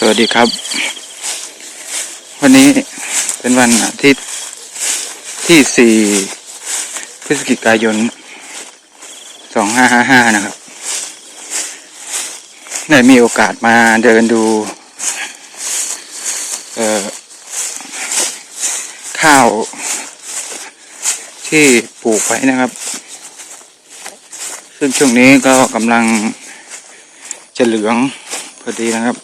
สวัสดีครับ วันนี้เป็นวันอาทิตย์ที่ 4 พฤศจิกายน 2555 นะครับ ได้มีโอกาสมาเดินดูเอ่อข้าว ที่ปลูกไว้นะครับ ซึ่งช่วงนี้ก็กำลังจะเหลืองพอดีนะครับ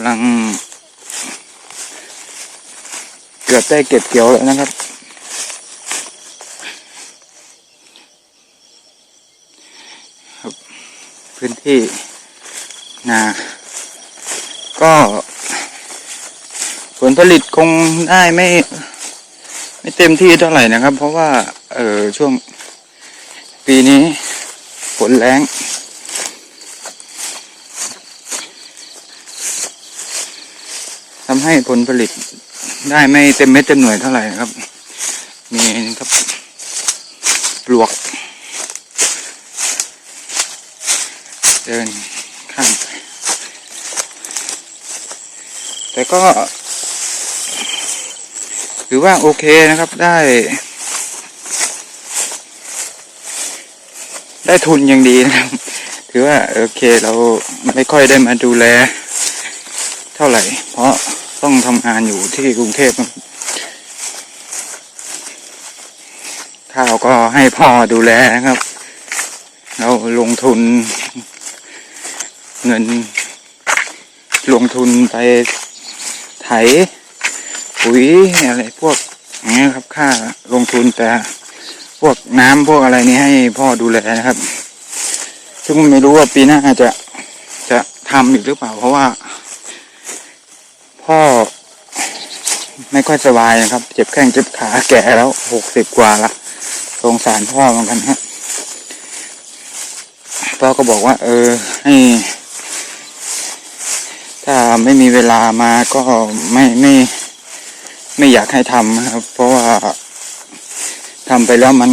กำลั ง เกือบได้เก็บเกี่ยวแล้วนะครับครับ พื้นที่นาก็ผลผลิตคงได้ไม่ ไม่เต็มที่เท่าไหร่นะครับ เพราะว่า เออช่วงปีนี้ฝนแรงทำ ให้ผลผลิตได้ไม่เต็มเม็ดเต็มหน่วยเท่าไหร่นะครับ มีนะครับปลวก เดินข้ามไปแต่ก็ถือว่าโอเคนะครับได้ ได้ทุนอย่างดีนะครับ ถือว่าโอเคเราไม่ค่อยได้มาดูแล เท่าไหร่ เพราะ ต้องทำงานอยู่ที่กรุงเทพข้าวก็ให้พ่อดูแลนะครับ เราลงทุนเงิน ลงทุนไปไถปุ๋ยอะไรพวกอย่างเงี้ครับค่าลงทุนแต่พวกน้ำพวกอะไรนี้ให้พ่อดูแลนะครับ ซึ่งไม่รู้ว่าปีหน้าจะจะทำอีกหรือเปล่า เพราะว่า พ่อ ไม่ค่อยสบายนะครับ เจ็บแข้งเจ็บขาแก่แล้วหกสิบกว่าละสงสารพ่อเหมือนกันฮะพ่อก็บอกว่า เออ ให้ ถ้าไม่มีเวลามาก็ไม่ไม่ ไม่อยากให้ทำนะครับ เพราะว่าทำไปแล้วมัน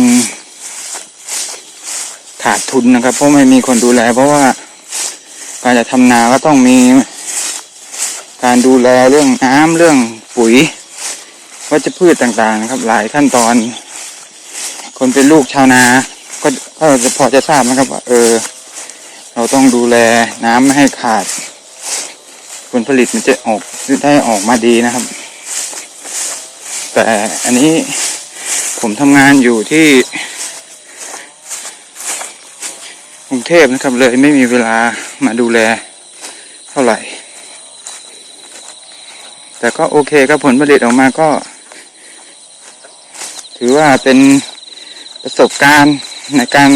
ขาดทุนนะครับ เพราะไม่มีคนดูแล เพราะว่าการจะทำนาก็ต้องมี การดูแลเรื่องน้ำเรื่องปุ๋ยวัชพืชต่างๆนะครับ หลายขั้นตอน คนเป็นลูกชาวนา ก็ก็จะพอจะทราบนะครับว่าเออ เราต้องดูแลน้ำไม่ให้ขาด ผลผลิตมันจะออกได้ออกมาดีนะครับ แต่อันนี้ผมทำงานอยู่ที่กรุงเทพนะครับเลยไม่มีเวลามาดูแลเท่าไหร่ แต่ก็โอเคครับผลผลิตออกมาก็ ถือว่าเป็นประสบการณ์ในการ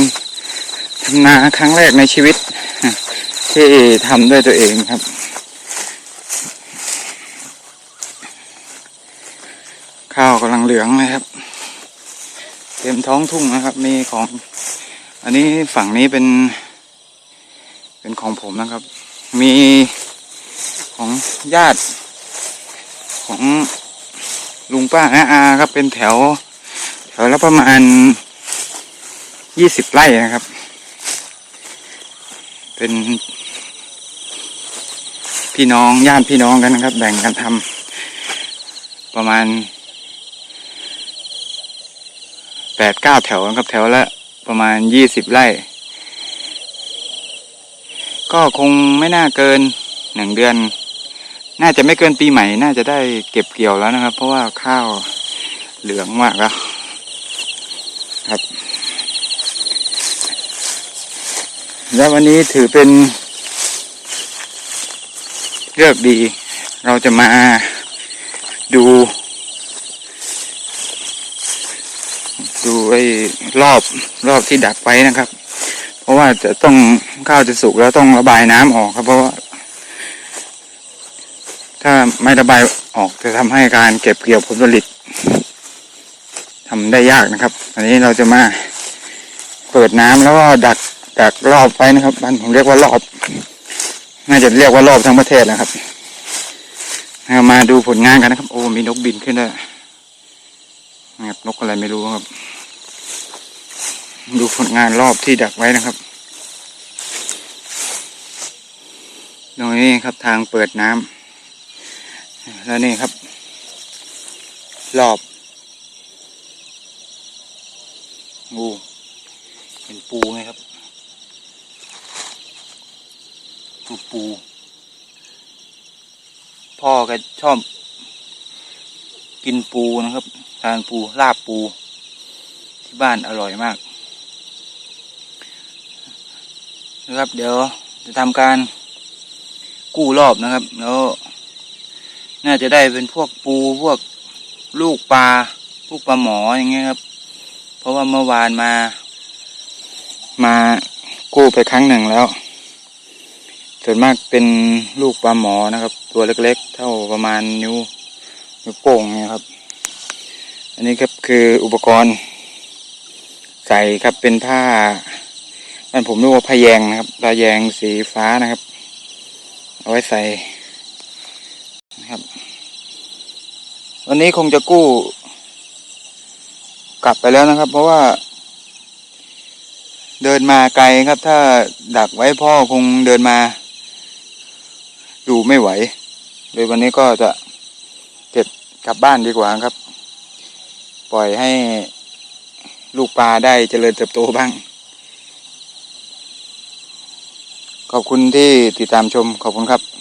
ทำนาครั้งแรกในชีวิต ที่ทำด้วยตัวเองครับข้าวกำลังเหลืองนะครับ เต็มท้องทุ่งนะครับ มีของ อันนี้ฝั่งนี้เป็น เป็นของผมนะครับ มีของญาติ ของลุงป้าอาอาครับเป็นแถว แถวละประมาณยี่สิบไร่นะครับ เป็นพี่น้องญาติพี่น้องกันนะครับ แบ่งกันทำประมาณแปดเก้าแถวนะครับ แถวละประมาณยี่สิบไร่ ก็คงไม่น่าเกินหนึ่งเดือน น่าจะไม่เกินปีใหม่ น่าจะได้เก็บเกี่ยวแล้วนะครับ เพราะว่าข้าวเหลืองมากแล้วครับและวันนี้ถือเป็นเลือกดี เราจะมาดู ดูไอ้รอบรอบที่ดักไว้นะครับ เพราะว่าจะต้องข้าวจะสุกแล้วต้องระบายน้ำออกครับ เพราะว่า ถ้าไม่ระบายออกจะทำให้การเก็บเกี่ยวผลผลิต ทำได้ยากนะครับ อันนี้เราจะมาเปิดน้ำแล้วก็ดักดักรอบไว้นะครับมันผมเรียกว่ารอบน่าจะเรียกว่ารอบทั้งประเทศนะครับมาดูผลงานกันนะครับ โอ้มีนกบินขึ้นด้วยนะนกอะไรไม่รู้ครับ ดูผลงานรอบที่ดักไว้นะครับตรงนี้ครับทางเปิดน้ำ แล้วนี่ครับ รอบงูเห็นปูไหมครับปูปู พ่อก็ชอบ กินปูนะครับ ทานปูลาบปู ที่บ้านอร่อยมากนะครับ เดี๋ยวจะทำการกู้รอบนะครับ แล้ว น่าจะได้เป็นพวกปูพวกลูกปลาลูกปลาหมออย่างเงี้ยครับ เพราะว่าเมื่อวานมา มากู้ไปครั้งหนึ่งแล้ว ส่วนมากเป็นลูกปลาหมอนะครับ ตัวเล็กๆ เท่าประมาณนิ้วนิ้วโป้งเนี่ยครับ อันนี้ครับคืออุปกรณ์ ใส่ครับเป็นผ้าบ้านผมเรียกว่าผ้าแยงนะครับผ้าแยงสีฟ้านะครับ เอาไว้ใส่นะครับ วันนี้คงจะกู้ กลับไปแล้วนะครับ เพราะว่า เดินมาไกลครับ ถ้าดักไว้พ่อคงเดินมาอยู่ไม่ไหวโดยวันนี้ก็จะเก็บกลับบ้านดีกว่าครับ ปล่อยให้ลูกปลาได้เจริญเติบโตบ้าง ขอบคุณที่ติดตามชมขอบคุณครับ